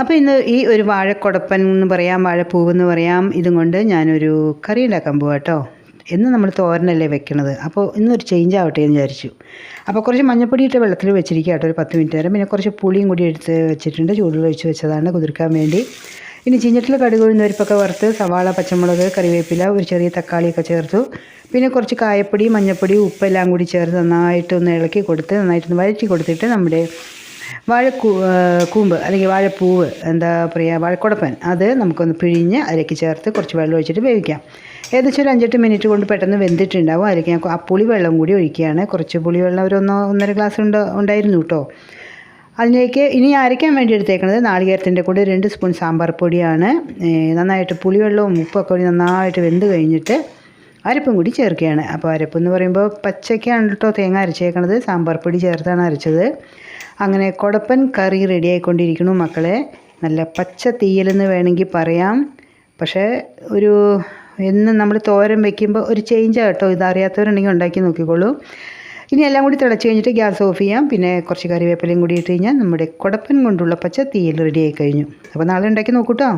അപ്പോൾ ഇന്ന് ഈ ഒരു വാഴക്കുടപ്പൻ എന്ന് പറയാം വാഴപ്പൂവ് എന്ന് പറയാം ഇതും കൊണ്ട് ഞാനൊരു കറി ഉണ്ടാക്കാൻ പോവാം കേട്ടോ എന്ന് നമ്മൾ തോരനല്ലേ വെക്കണത്. അപ്പോൾ ഇന്നൊരു ചേഞ്ച് ആവട്ടെ എന്ന് വിചാരിച്ചു. അപ്പോൾ കുറച്ച് മഞ്ഞപ്പൊടി ഇട്ട് വെള്ളത്തിൽ വെച്ചിരിക്കുക കേട്ടോ ഒരു പത്ത് മിനിറ്റ് നേരം. പിന്നെ കുറച്ച് പുളിയും കൂടി എടുത്ത് വെച്ചിട്ടുണ്ട്. ചൂടിൽ ഒഴിച്ച് വെച്ചതാണ് കുതിർക്കാൻ വേണ്ടി. ഇനി ചീഞ്ഞിട്ടിൽ കടുക് ഉഴുന്നരിപ്പൊക്കെ വറുത്ത് സവാള പച്ചമുളക് കറിവേപ്പില ഒരു ചെറിയ തക്കാളിയൊക്കെ ചേർത്തു. പിന്നെ കുറച്ച് കായപ്പൊടി മഞ്ഞപ്പൊടി ഉപ്പെല്ലാം കൂടി ചേർത്ത് നന്നായിട്ടൊന്ന് ഇളക്കി കൊടുത്ത് നന്നായിട്ടൊന്ന് വഴറ്റി കൊടുത്തിട്ട് നമ്മുടെ വാഴക്കൂ കൂമ്പ് അല്ലെങ്കിൽ വാഴപ്പൂവ് എന്താ പറയുക വാഴക്കുടപ്പൻ അത് നമുക്കൊന്ന് പിഴിഞ്ഞ് അതിലേക്ക് ചേർത്ത് കുറച്ച് വെള്ളം ഒഴിച്ചിട്ട് വേവിക്കാം. ഏകദേശം ഒരു അഞ്ചെട്ട് മിനിറ്റ് കൊണ്ട് പെട്ടെന്ന് വെന്തിട്ടുണ്ടാവും. അതിലേക്ക് ഞാൻ ആ പുളി വെള്ളം കൂടി ഒഴിക്കുകയാണ്. കുറച്ച് പുളി വെള്ളം ഒരു ഒന്നോ ഒന്നര ഗ്ലാസ് ഉണ്ട് ഉണ്ടായിരുന്നു കേട്ടോ അതിലേക്ക് ഇനി അരയ്ക്കാൻ വേണ്ടി എടുത്തേക്കുന്നത് നാളികേരത്തിന്റെ കൂടെ രണ്ട് സ്പൂൺ സാമ്പാർ പൊടിയാണ്. നന്നായിട്ട് പുളിവെള്ളവും ഉപ്പൊക്കെ നന്നായിട്ട് വെന്ത് കഴിഞ്ഞിട്ട് അരപ്പും കൂടി ചേർക്കുകയാണ്. അപ്പോൾ അരപ്പ് എന്ന് പറയുമ്പോൾ പച്ചയ്ക്കാണ് കേട്ടോ തേങ്ങ അരച്ചേക്കണത്. സാമ്പാർ പൊടി ചേർത്താണ് അരച്ചത്. അങ്ങനെ കുടപ്പൻ കറി റെഡി ആയിക്കൊണ്ടിരിക്കുന്നു മക്കളെ. നല്ല പച്ച തീയലെന്ന് വേണമെങ്കിൽ പറയാം. പക്ഷേ ഒരു എന്ന് നമ്മൾ തോരൻ വെക്കുമ്പോൾ ഒരു ചേഞ്ച് കേട്ടോ. ഇതറിയാത്തവരുണ്ടെങ്കിൽ ഉണ്ടാക്കി നോക്കിക്കോളൂ. ഇനി എല്ലാം കൂടി തിളച്ച് കഴിഞ്ഞിട്ട് ഗ്യാസ് ഓഫ് ചെയ്യാം. പിന്നെ കുറച്ച് കറിവേപ്പിലയും കൂടി ഇട്ട് കഴിഞ്ഞാൽ നമ്മുടെ കുടപ്പൻ കൊണ്ടുള്ള പച്ച തീയൽ റെഡി കഴിഞ്ഞു അപ്പോൾ നാളെ ഉണ്ടാക്കി നോക്കൂട്ടോ